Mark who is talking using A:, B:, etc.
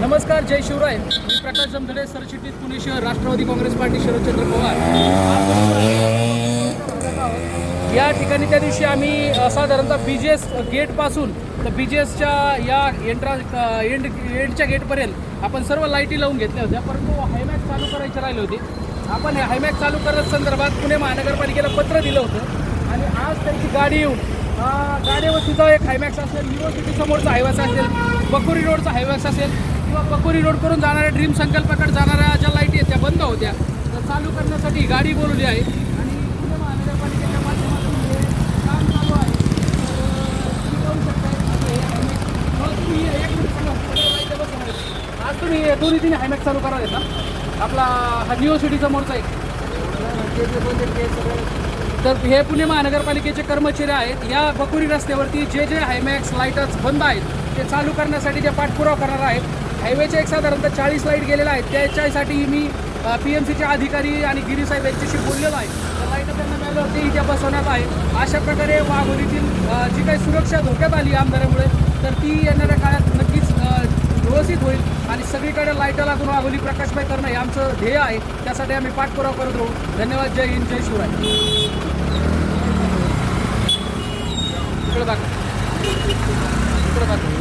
A: नमस्कार जय शिवराय. मी प्रकाश जमधडे सरचिटणीस पुणे शहर राष्ट्रवादी काँग्रेस पार्टी शरदचंद्र पवार. या ठिकाणी त्या दिवशी आम्ही साधारणतः बी जी एस गेटपासून तर बी जी एसच्या या एंट्रा एंड एंडच्या गेटपर्यंत आपण सर्व लाईटी लावून घेतल्या होत्या. परंतु हायमॅक चालू करायचे राहिले होते. आपण हे चालू करत संदर्भात पुणे महानगरपालिकेला पत्र दिलं होतं. आणि आज त्यांची गाडी येऊन अ, एक हायमॅक्स असेल युनिव्हर्सिटी समोरचा हायवेस असेल बकोरी रोडचा हायवेस असेल किंवा बकोरी रोडकडून जाणाऱ्या ड्रीम संकल्पाकडे जाणाऱ्या ज्या लाईटी आहेत त्या बंद होत्या तर चालू करण्यासाठी गाडी बोलवली आहे. आणि पुणे महानगरपालिकेच्या माध्यमातून हे काम चालू आहे. तुम्ही शकता हायमॅक्स- मग तुम्ही एक मिनिट आज तुम्ही दोन्ही तिन्ही हायमॅक्स चालू करायला येतात आपला हा युनिव्हर्सिटी समोरचा एक. तर हे पुणे महानगरपालिकेचे कर्मचारी आहेत. या बकुरी रस्त्यावरती जे जे हायमॅक्स लाईटच बंद आहेत ते चालू करण्यासाठी जे पाठपुरावा करणार आहेत हायवेच्या एक साधारणतः चाळीस लाइट गेलेल्या आहेत. त्याच्यासाठी मी पी एम सीचे अधिकारी आणि गिरीसाहेब यांच्याशी बोललेलो आहे. तर लाइट त्यांना मिळाल्यावरती इथे बसवण्यात आहे. अशा प्रकारे वाघोलीतील जी काही सुरक्षा धोक्यात आली आमदारामुळे तर ती येणाऱ्या काळात सगळीकडे लाईटं लागून वाघोली प्रकाशमय करणं हे आमचं ध्येय आहे. त्यासाठी आम्ही पाठपुरावा करत राहू. धन्यवाद जय हिंद जय शिवराय. इकडे दाखव इकडे दाखव